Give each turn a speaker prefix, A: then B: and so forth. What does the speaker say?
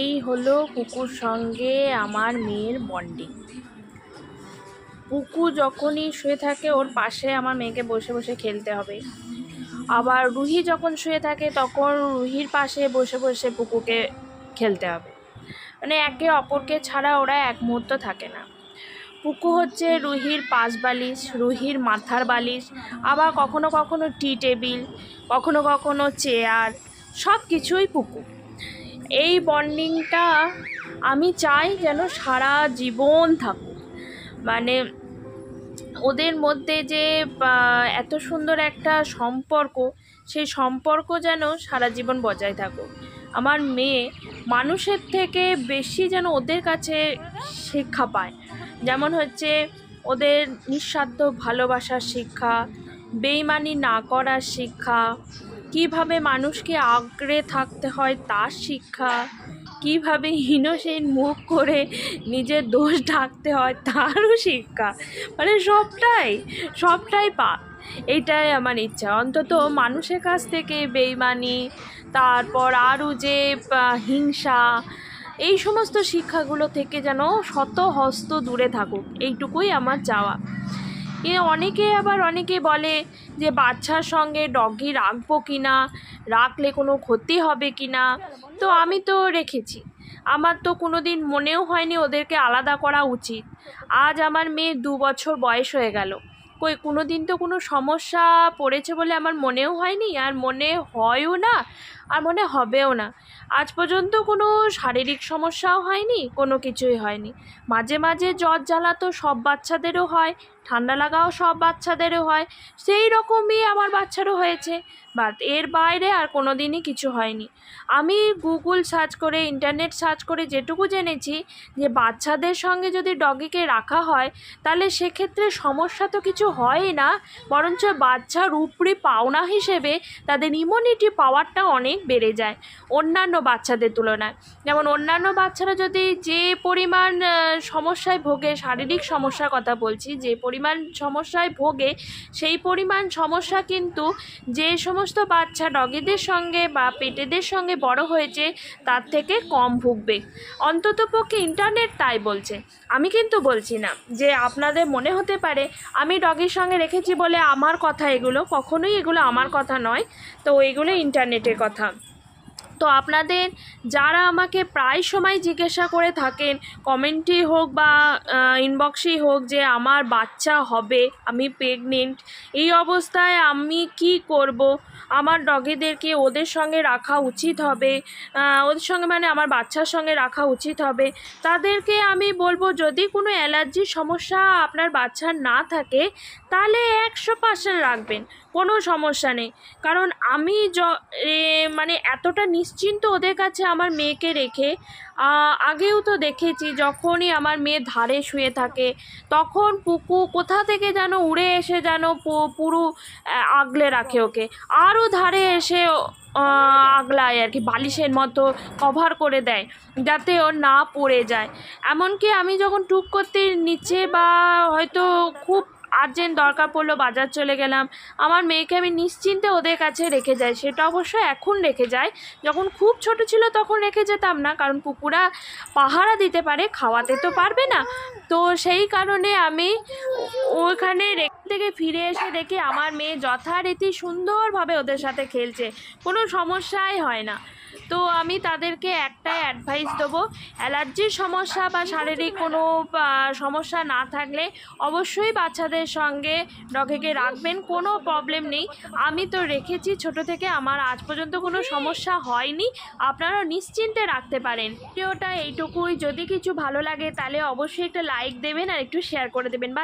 A: এই হলো কুকুর সঙ্গে আমার মেয়ের বন্ডিং পুকু যখনই শুয়ে থাকে, ওর পাশে আমার মেয়েকে বসে বসে খেলতে হবে। আবার রুহি যখন শুয়ে থাকে, তখন রুহির পাশে বসে বসে পুকুকে খেলতে হবে। মানে একে অপরকে ছাড়া ওরা এক মুহূর্ত থাকে না। পুকু হচ্ছে রুহির পাশ বালিশ, রুহির মাথার বালিশ, আবার কখনো কখনো টি টেবিল কখনো কখনো চেয়ার সব কিছুই পুকু এই বন্ডিংটা আমি চাই যেন সারা জীবন থাকুক। মানে ওদের মধ্যে যে এত সুন্দর একটা সম্পর্ক, সেই সম্পর্ক যেন সারা জীবন বজায় থাকুক। আমার মেয়ে মানুষের থেকে বেশি যেন ওদের কাছে শিক্ষা পায়। যেমন হচ্ছে ওদের নিঃস্বার্থ ভালোবাসার শিক্ষা, বেইমানি না করার শিক্ষা কীভাবে মানুষকে আঁকড়ে থাকতে হয় তার শিক্ষা, কীভাবে হীনসীন মুখ করে নিজের দোষ ঢাকতে হয় তারও শিক্ষা। মানে সবটাই সবটাই পা এইটাই আমার ইচ্ছা। অন্তত মানুষের কাছ থেকে বেইমানি, তারপর আরও যে হিংসা, এই সমস্ত শিক্ষাগুলো থেকে যেন শত হস্ত দূরে থাকুক। এইটুকুই আমার চাওয়া। এ অনেকে আবার অনেকে বলে যে বাচ্চার সঙ্গে ডগি রাখব কি না রাখলে কোনো ক্ষতি হবে কি না তো আমি তো রেখেছি। আমার তো কোনো দিন মনেও হয়নি ওদেরকে আলাদা করা উচিত। আজ আমার মেয়ে দু বছর বয়স হয়ে গেল। কই কোনো দিন তো কোনো সমস্যা পড়েছে বলে আমার মনেও হয়নি, আর মনে হয়ও না, আর মনে হবেও না। আজ পর্যন্ত কোনো শারীরিক সমস্যাও হয়নি, কোনো কিছুই হয়নি। মাঝে মাঝে জ্বর জ্বালা তো সব বাচ্চাদেরও হয় ঠান্ডা লাগাও সব বাচ্চাদেরও হয়, সেই রকমই আমার বাচ্চারও হয়েছে। বাট এর বাইরে আর কোনো দিনই কিছু হয়নি। আমি গুগল সার্চ করে, ইন্টারনেট সার্চ করে যেটুকু জেনেছি যে বাচ্চাদের সঙ্গে যদি ডগিকে রাখা হয়, তাহলে সেক্ষেত্রে সমস্যা তো কিছু হয়ই না, বরঞ্চ বাচ্চার উপরি পাওনা হিসেবে তাদের ইমিউনিটি পাওয়ারটা অনেক বেড়ে যায় অন্যান্য বাচ্চাদের তুলনায়। যেমন অন্যান্য বাচ্চারা যদি যে পরিমাণ সমস্যায় ভোগে, শারীরিক সমস্যার কথা বলছি, যে পরিমাণ সমস্যায় ভোগে, সেই পরিমাণ সমস্যা কিন্তু যে সমস্ত বাচ্চা ডগিদের সঙ্গে বা পেটেদের সঙ্গে বড় হয়েছে, তার থেকে কম ভুগবে। অন্ততপক্ষে ইন্টারনেট তাই বলছে। আমি কিন্তু বলছি না যে আপনাদের মনে হতে পারে, আমি ডগির সঙ্গে রেখেছি বলে আমার কথা এগুলো, কখনোই এগুলো আমার কথা নয়। তো এগুলো ইন্টারনেটের কথা। তো আপনাদের যারা আমাকে প্রায় সময় জিজ্ঞাসা করে থাকেন কমেন্টই হোক বা ইনবক্সেই হোক যে আমার বাচ্চা হবে, আমি প্রেগনেন্ট এই অবস্থায় আমি কি করব? আমার ডগেদেরকে ওদের সঙ্গে রাখা উচিত হবে ওদের সঙ্গে মানে আমার বাচ্চার সঙ্গে রাখা উচিত হবে। তাদেরকে আমি বলব, যদি কোনো অ্যালার্জির সমস্যা আপনার বাচ্চার না থাকে, তাহলে একশো পার্সেন্ট রাখবেন। কোনো সমস্যা নেই। কারণ আমি য মানে এতটা নিশ্চিন্ত ওদের কাছে আমার মেয়েকে রেখে আগেও তো দেখেছি যখনই আমার মেয়ে ধারে শুয়ে থাকে, তখন পুকু কোথা থেকে যেন উড়ে এসে যেন পুরো আগলে রাখে ওকে। আরও ধারে এসে আগলায় আর কি, বালিশের মতো কভার করে দেয়, যাতে ও না পড়ে যায়। এমনকি আমি যখন টুক করতে নিচে বা হয়তো খুব আর্জেন্ট দরকার পড়ল, বাজার চলে গেলাম। আমার মেয়েকে আমি নিশ্চিন্তে ওদের কাছে রেখে যাই। সেটা অবশ্য এখন রেখে যায় যখন খুব ছোট ছিল তখন রেখে যেতাম না, কারণ পুকুরা পাহারা দিতে পারে, খাওয়াতে তো পারবে না। তো সেই কারণে আমি ওখানে থেকে ফিরে এসে দেখি আমার মেয়ে যথারীতি সুন্দরভাবে ওদের সাথে খেলছে। কোনো সমস্যাই হয় না। তো আমি তাদেরকে একটাই অ্যাডভাইস দেবো। অ্যালার্জির সমস্যা বা শারীরিক কোনো সমস্যা না থাকলে অবশ্যই বাচ্চাদের সঙ্গে ডগেকে রাখবেন, কোনো প্রবলেম নেই। আমি তো রেখেছি ছোট থেকে, আমার আজ পর্যন্ত কোনো সমস্যা হয়নি আপনারা নিশ্চিন্তে রাখতে পারেন। ভিডিওটা এইটুকুই, যদি কিছু ভালো লাগে তাহলে অবশ্যই একটা লাইক দেবেন আর একটু শেয়ার করে দেবেন। বাই